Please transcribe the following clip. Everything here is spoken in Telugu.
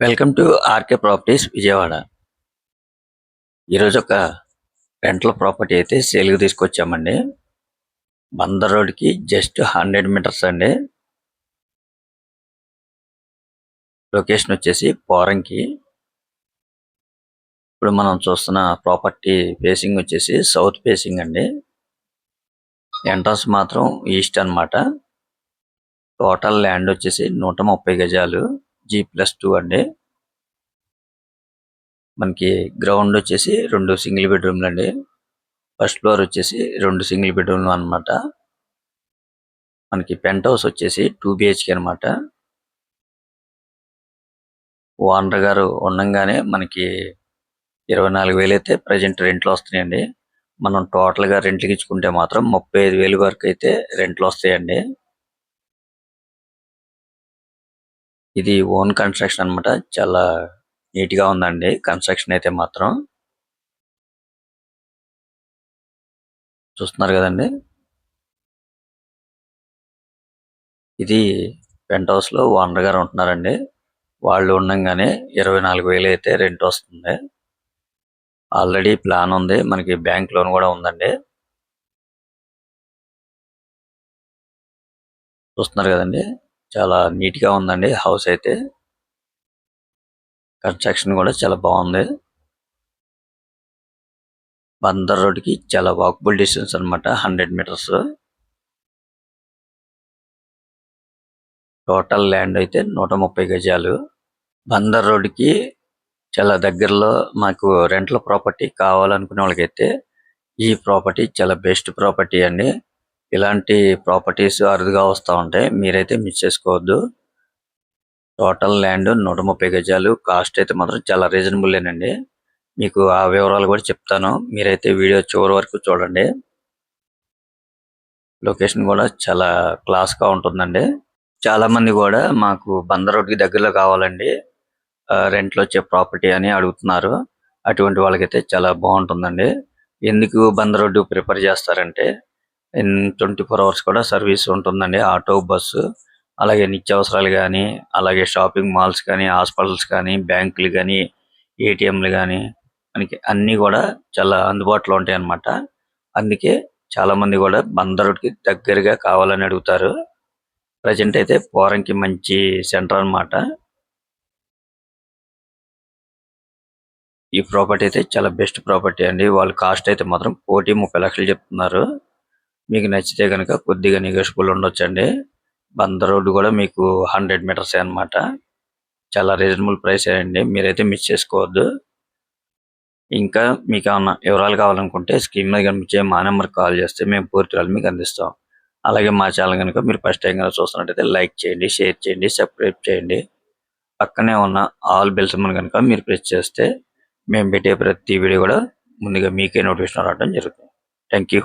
Welcome to RK properties Vijayawada. ఈరోజు ఒక రెంటల్ ప్రాపర్టీ అయితే సేల్కి తీసుకొచ్చామండి. బందర్ రోడ్కి జస్ట్ హండ్రెడ్ మీటర్స్ అండి. లొకేషన్ వచ్చేసి పోరంకి. ఇప్పుడు మనం చూస్తున్న ప్రాపర్టీ ఫేసింగ్ వచ్చేసి సౌత్ ఫేసింగ్ అండి. ఎంట్రన్స్ మాత్రం ఈస్ట్ అన్నమాట. టోటల్ ల్యాండ్ వచ్చేసి నూట ముప్పై గజాలు. జీ ప్లస్ టూ అండి. మనకి గ్రౌండ్ వచ్చేసి రెండు సింగిల్ బెడ్రూమ్లు అండి. ఫస్ట్ ఫ్లోర్ వచ్చేసి రెండు సింగిల్ బెడ్రూమ్లు అన్నమాట. మనకి పెంట్ హౌస్ వచ్చేసి టూ బిహెచ్కే అనమాట ఓనర్ గారు ఉండంగానే మనకి ఇరవై నాలుగు వేలు అయితే ప్రజెంట్ రెంట్లు వస్తున్నాయండి. మనం టోటల్గా రెంట్లకి ఇచ్చుకుంటే మాత్రం ముప్పై ఐదు వేలు వరకు అయితే రెంట్లు వస్తాయండి. ఇది ఓన్ కన్స్ట్రక్షన్ అన్నమాట. చాలా నీట్గా ఉందండి. కన్స్ట్రక్షన్ అయితే మాత్రం. చూస్తున్నారు కదండి. ఇది పెంట్ హౌస్లో ఓనర్ గారు ఉంటున్నారండి. వాళ్ళు ఉండంగానే ఇరవై నాలుగు వేలు అయితే రెంట్ వస్తుంది. ఆల్రెడీ ప్లాన్ ఉంది. మనకి బ్యాంక్ లోన్ కూడా ఉందండి. చూస్తున్నారు కదండి. చాలా నీట్గా ఉందండి హౌస్ అయితే. కన్స్ట్రక్షన్ కూడా చాలా బాగుంది. బందర్ రోడ్కి చాలా వాకబుల్ డిస్టెన్స్ అన్నమాట హండ్రెడ్ మీటర్స్. టోటల్ ల్యాండ్ అయితే నూట ముప్పై గజాలు. బందర్ రోడ్కి చాలా దగ్గరలో మాకు రెంట్ల ప్రాపర్టీ కావాలనుకునే వాళ్ళకైతే ఈ ప్రాపర్టీ చాలా బెస్ట్ ప్రాపర్టీ అండి. ఇలాంటి ప్రాపర్టీస్ అరుదుగా వస్తూ ఉంటాయి మీరైతే మిస్ చేసుకోవద్దు. టోటల్ ల్యాండ్ నూట ముప్పై గజాలు. కాస్ట్ అయితే మాత్రం చాలా రీజనబుల్ ఏనండి మీకు ఆ వివరాలు కూడా చెప్తాను. మీరైతే వీడియో చివరి వరకు చూడండి. లొకేషన్ కూడా చాలా క్లాస్గా ఉంటుందండి. చాలా మంది కూడా మాకు బందర్ రోడ్కి దగ్గరలో కావాలండి. రెంట్లో వచ్చే ప్రాపర్టీ అని అడుగుతున్నారు. అటువంటి వాళ్ళకైతే చాలా బాగుంటుందండి. ఎందుకు బందర్ రోడ్డు ప్రిఫర్ చేస్తారంటే ట్వంటీ ఫోర్ అవర్స్ కూడా సర్వీస్ ఉంటుందండి. ఆటో బస్సు అలాగే నిత్యావసరాలు కానీ అలాగే షాపింగ్ మాల్స్ కానీ హాస్పిటల్స్ కానీ బ్యాంకులు కానీ ఏటీఎంలు కానీ మనకి అన్ని కూడా చాలా అందుబాటులో ఉంటాయి అన్నమాట అందుకే చాలా మంది కూడా బందరుడికి కి దగ్గరగా కావాలని అడుగుతారు. ప్రజెంట్ అయితే పోరంకి మంచి సెంటర్ అన్నమాట. ఈ ప్రాపర్టీ అయితే చాలా బెస్ట్ ప్రాపర్టీ అండి. వాళ్ళ కాస్ట్ అయితే మాత్రం కోటి ముప్పై లక్షలు చెప్తున్నారు. మీకు నచ్చితే కనుక కొద్దిగా నెగోషియబుల్ ఉండొచ్చండి. బందర్ రోడ్డు కూడా మీకు హండ్రెడ్ మీటర్స్ అన్నమాట. చాలా రీజనబుల్ ప్రైస్ అండి. మీరైతే మిస్ చేసుకోవద్దు. ఇంకా మీకు ఏమన్నా వివరాలు కావాలనుకుంటే స్క్రీన్ మీద కనిపించే మా నెంబర్ కాల్ చేస్తే మేము పూర్తి మీకు అందిస్తాం. అలాగే మా ఛానల్ కనుక మీరు ఫస్ట్ టైం కనుక చూస్తున్నట్టయితే లైక్ చేయండి షేర్ చేయండి సబ్స్క్రైబ్ చేయండి. పక్కనే ఉన్న ఆల్ బెల్స్ కనుక మీరు ప్రెస్ చేస్తే మేము పెట్టే ప్రతి వీడియో కూడా ముందుగా మీకే నోటిఫికేషన్ రావడం జరుగుతుంది. Thank you